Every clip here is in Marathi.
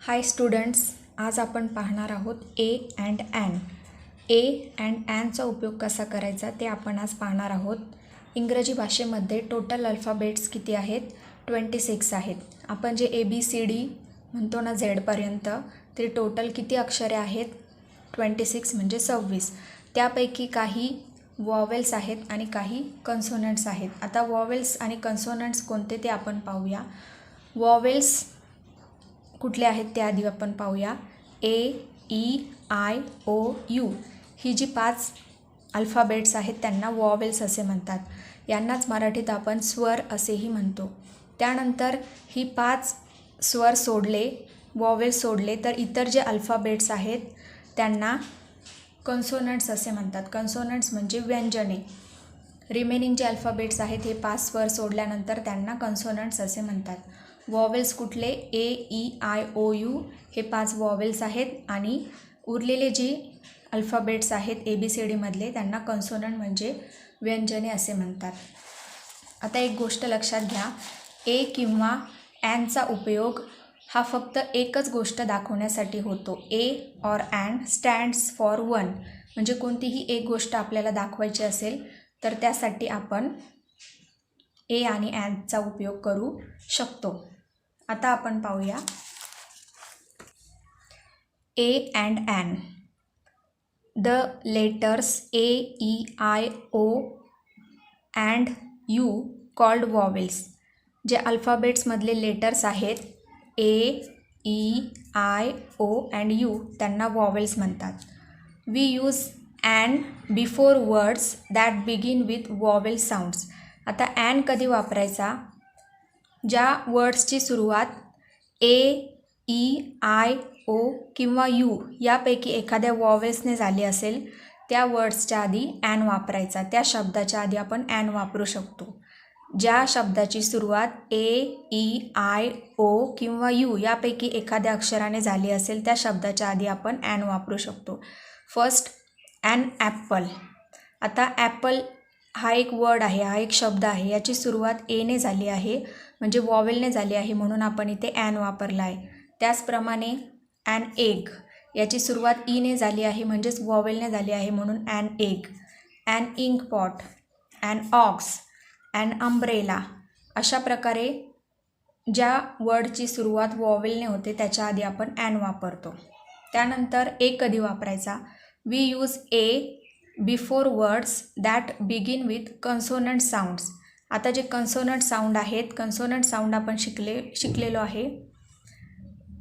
हाय स्टुडंट्स आज आपण पाहणार आहोत a and an a and ॲनचा उपयोग कसा करायचा ते आपण आज पाहणार आहोत. इंग्रजी भाषेमध्ये टोटल अल्फाबेट्स किती आहेत? ट्वेंटी सिक्स आहेत. आपण जे ए बी सी डी म्हणतो ना झेडपर्यंत ते टोटल किती अक्षरे आहेत? ट्वेंटी सिक्स म्हणजे सव्वीस. त्यापैकी काही वॉवेल्स आहेत आणि काही कन्सोनंट्स आहेत. आता वॉवेल्स आणि कन्सोनंट्स कोणते ते आपण पाहूया. वॉवेल्स कुठले आहेत ते आधी आपण पाहूया. A E I O U ही जी पाच अल्फाबेट्स आहेत त्यांना वॉवेल्स असे म्हणतात. यांनाच मराठीत आपण स्वर असेही म्हणतो. त्यानंतर ही पाच स्वर सोडले वॉवेल्स सोडले तर इतर जे अल्फाबेट्स आहेत त्यांना कन्सोनंट्स असे म्हणतात. कन्सोनंट्स म्हणजे व्यंजने. रिमेनिंग जे अल्फाबेट्स आहेत हे पाच स्वर सोडल्यानंतर त्यांना कन्सोनंट्स असे म्हणतात. वॉवेल्स कुठले? A E I O U हे पाच वॉवेल्स आहेत आणि उरलेले जे अल्फाबेट्स आहेत ए बी सी डीमधले त्यांना कन्सोनंट म्हणजे व्यंजने असे म्हणतात. आता एक गोष्ट लक्षात घ्या. ए किंवा ॲनचा उपयोग हा फक्त एकच गोष्ट दाखवण्यासाठी होतो. A or an stands for one म्हणजे कोणतीही एक गोष्ट आपल्याला दाखवायची असेल तर त्यासाठी आपण ए आणि ॲनचा उपयोग करू शकतो. आता आपण पाहूया. A and an the letters A E I O and U called vowels जे अल्फाबेट्समधले लेटर्स आहेत A E I O and U त्यांना वॉवेल्स म्हणतात. We use an before words that begin with vowel sounds आता अँड कधी वापरायचा? ज्या वर्ड्सची सुरुवात ए ई आय ओ किंवा यू यापैकी एखाद्या वॉवेल्सने झाली असेल त्या वर्ड्सच्या आधी ॲन वापरायचा. त्या शब्दाच्या आधी आपण ॲन वापरू शकतो. ज्या शब्दाची सुरुवात ए ई आय ओ किंवा यू यापैकी एखाद्या अक्षराने झाली असेल त्या शब्दाच्या आधी आपण ॲन वापरू शकतो. First an apple. आता ॲपल हा एक वर्ड आहे हा एक शब्द आहे. याची सुरुवात एने झाली आहे म्हणजे वॉवेलने झाली आहे म्हणून आपण इथे ॲन वापरला आहे त्याचप्रमाणे ॲन एग याची सुरुवात e ईने झाली आहे म्हणजेच वॉवेलने झाली आहे म्हणून an egg an ink pot an ox an umbrella अशा प्रकारे ज्या वर्डची सुरुवात वॉवेलने होते त्याच्या आधी आपण ॲन वापरतो. त्यानंतर ए कधी वापरायचा? We use a before words that begin with consonant sounds. आता जे कन्सोनंट साऊंड आहेत कन्सोनंट साऊंड आपण शिकले शिकलेलो आहे.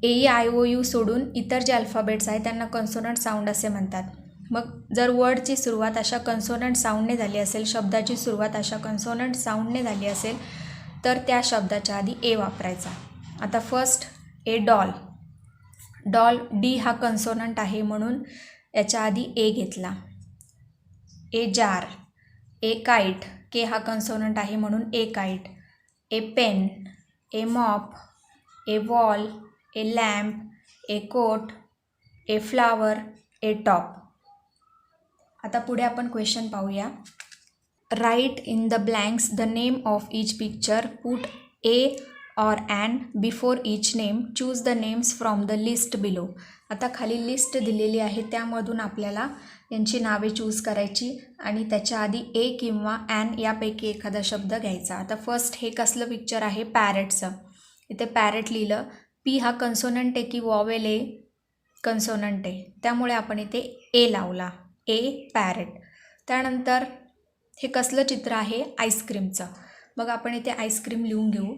A E I O U सोडून इतर जे अल्फाबेट्स आहेत त्यांना कन्सोनंट साऊंड असे म्हणतात. मग जर वर्डची सुरुवात अशा कन्सोनंट साऊंडने झाली असेल शब्दाची सुरुवात अशा कन्सोनंट साऊंडने झाली असेल तर त्या शब्दाच्या आधी ए वापरायचा. आता first a doll. Doll D हा कन्सोनंट आहे म्हणून याच्या आधी ए घेतला. ए जार ए काईट के हा कन्सोनंट आहे म्हणून a kite a pen a mop a wall a lamp a coat a flower a top. आता पुढे आपण क्वेश्चन पाहूया. Write in the blanks the name of each picture put a or an before each name choose the names from the list below आता खाली लिस्ट दिलेली आहे त्यामधून आपल्याला यांची नावे चूज करायची आणि त्याच्या आधी ए किंवा ॲन यापैकी एखादा शब्द घ्यायचा. आता फर्स्ट हे कसलं पिक्चर आहे? पॅरेटचं इथे पॅरेट लिहिलं पी हा कन्सोनंट आहे की वॉवेल ए? कन्सोनंट आहे त्यामुळे आपण इथे ए लावला. ए पॅरेट त्यानंतर हे कसलं चित्र आहे? आईस्क्रीमचं मग आपण इथे आईस्क्रीम लिहून घेऊ.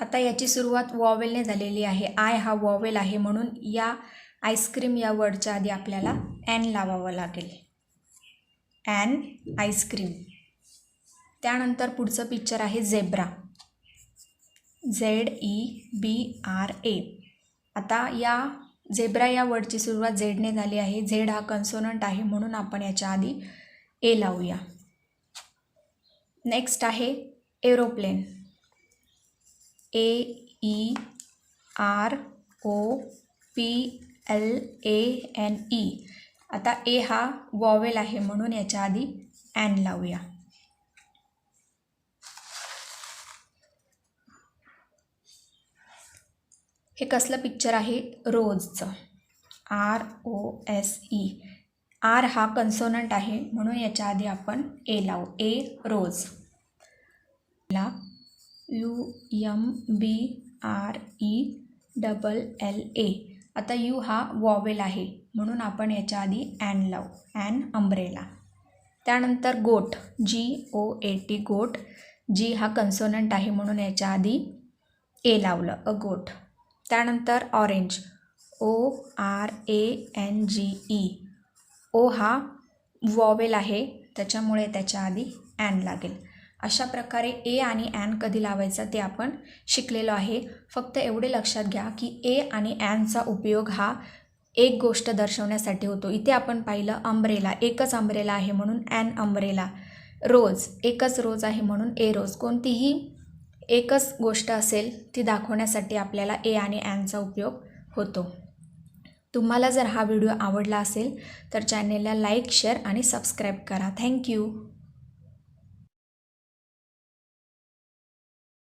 आता याची सुरुवात वॉवेलने झालेली आहे. आय हा वॉवेल आहे म्हणून या आईस्क्रीम या वर्डच्या आधी आपल्याला ॲन लावावं लागेल. An ice cream. त्यानंतर पुढचं पिक्चर आहे zebra. Z E B R A. आता या झेब्रा या वर्डची सुरुवात झेडने झाली आहे. झेड हा कन्सोनंट आहे म्हणून आपण याच्या आधी ए लावूया. नेक्स्ट आहे aeroplane. A E R O P L A N E आता ए हा वॉवेल आहे म्हणून याच्या आधी ॲन लावूया. हे कसलं पिक्चर आहे? रोजचं. R O S E R हा कन्सोनंट आहे म्हणून याच्या आधी आपण ए लावू. A rose. ला U M B R E double L A. आता यू हा वॉवेल आहे. म्हणून आपण याच्या आधी ॲन लावू. ॲन अम्ब्रेला त्यानंतर गोट. जी ओ ए टी गोट. जी हा कन्सोनंट आहे म्हणून याच्या आधी ए लावलं. A goat. त्यानंतर orange O R A N G E. O हा वॉवेल आहे. त्याच्यामुळे त्याच्या आधी ॲन लागेल. अशा प्रकारे ए आणि ॲन कधी लावायचा ते आपण शिकलेलो आहे. फक्त एवढे लक्षात घ्या की ए आणि ॲनचा उपयोग हा एक गोष्ट दर्शवण्यासाठी होतो. इथे आपण पाहिलं अंब्रेला एकच अंब्रेला आहे म्हणून ॲन अंब्रेला रोज. एकच रोज आहे म्हणून ए रोज. कोणतीही एकच गोष्ट असेल ती दाखवण्यासाठी आपल्याला ए आणि ॲनचा उपयोग होतो. तुम्हाला जर हा व्हिडिओ आवडला असेल तर चॅनेलला लाईक शेअर आणि सबस्क्राईब करा. Thank you